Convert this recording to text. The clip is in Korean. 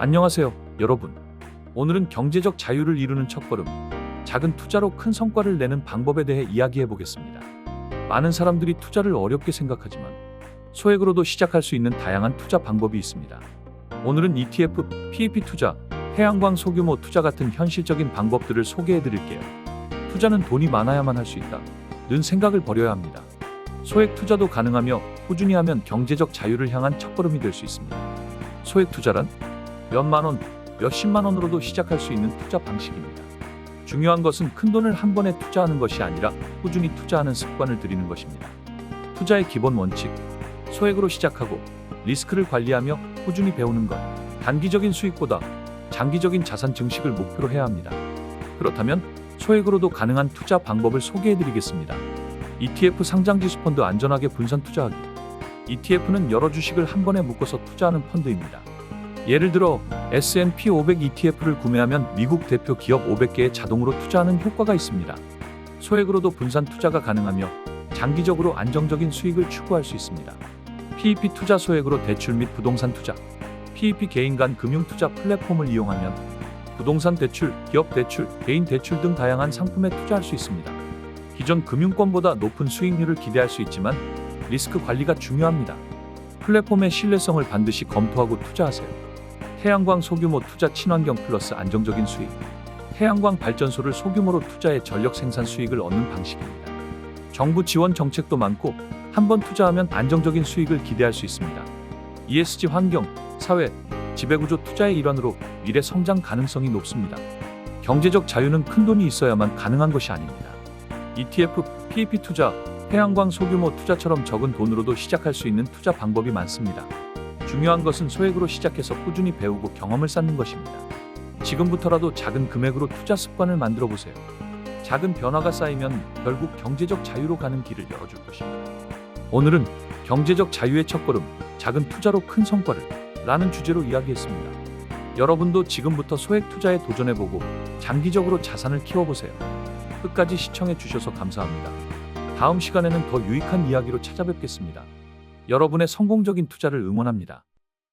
안녕하세요, 여러분. 오늘은 경제적 자유를 이루는 첫걸음, 작은 투자로 큰 성과를 내는 방법에 대해 이야기해 보겠습니다. 많은 사람들이 투자를 어렵게 생각하지만 소액으로도 시작할 수 있는 다양한 투자 방법이 있습니다. 오늘은 ETF, PEP 투자, 태양광 소규모 투자 같은 현실적인 방법들을 소개해 드릴게요. 투자는 돈이 많아야만 할 수 있다. 는 생각을 버려야 합니다. 소액 투자도 가능하며 꾸준히 하면 경제적 자유를 향한 첫걸음이 될 수 있습니다. 소액 투자란 몇만 원, 몇십만 원으로도 시작할 수 있는 투자 방식입니다. 중요한 것은 큰 돈을 한 번에 투자하는 것이 아니라 꾸준히 투자하는 습관을 들이는 것입니다. 투자의 기본 원칙, 소액으로 시작하고 리스크를 관리하며 꾸준히 배우는 것, 단기적인 수익보다 장기적인 자산 증식을 목표로 해야 합니다. 그렇다면 소액으로도 가능한 투자 방법을 소개해 드리겠습니다. ETF 상장 지수 펀드 안전하게 분산 투자하기. ETF는 여러 주식을 한 번에 묶어서 투자하는 펀드입니다. 예를 들어 S&P 500 ETF를 구매하면 미국 대표 기업 500개에 자동으로 투자하는 효과가 있습니다. 소액으로도 분산 투자가 가능하며 장기적으로 안정적인 수익을 추구할 수 있습니다. PEP 투자 소액으로 대출 및 부동산 투자. PEP 개인 간 금융 투자 플랫폼을 이용하면 부동산 대출, 기업 대출, 개인 대출 등 다양한 상품에 투자할 수 있습니다. 기존 금융권보다 높은 수익률을 기대할 수 있지만 리스크 관리가 중요합니다. 플랫폼의 신뢰성을 반드시 검토하고 투자하세요. 태양광 소규모 투자 친환경 플러스 안정적인 수익. 태양광 발전소를 소규모로 투자해 전력 생산 수익을 얻는 방식입니다. 정부 지원 정책도 많고 한 번 투자하면 안정적인 수익을 기대할 수 있습니다. ESG 환경, 사회, 지배구조 투자의 일환으로 미래 성장 가능성이 높습니다. 경제적 자유는 큰 돈이 있어야만 가능한 것이 아닙니다. ETF, PEP 투자, 태양광 소규모 투자처럼 적은 돈으로도 시작할 수 있는 투자 방법이 많습니다. 중요한 것은 소액으로 시작해서 꾸준히 배우고 경험을 쌓는 것입니다. 지금부터라도 작은 금액으로 투자 습관을 만들어 보세요. 작은 변화가 쌓이면 결국 경제적 자유로 가는 길을 열어줄 것입니다. 오늘은 경제적 자유의 첫걸음, 작은 투자로 큰 성과를 라는 주제로 이야기했습니다. 여러분도 지금부터 소액 투자에 도전해보고 장기적으로 자산을 키워보세요. 끝까지 시청해 주셔서 감사합니다. 다음 시간에는 더 유익한 이야기로 찾아뵙겠습니다. 여러분의 성공적인 투자를 응원합니다.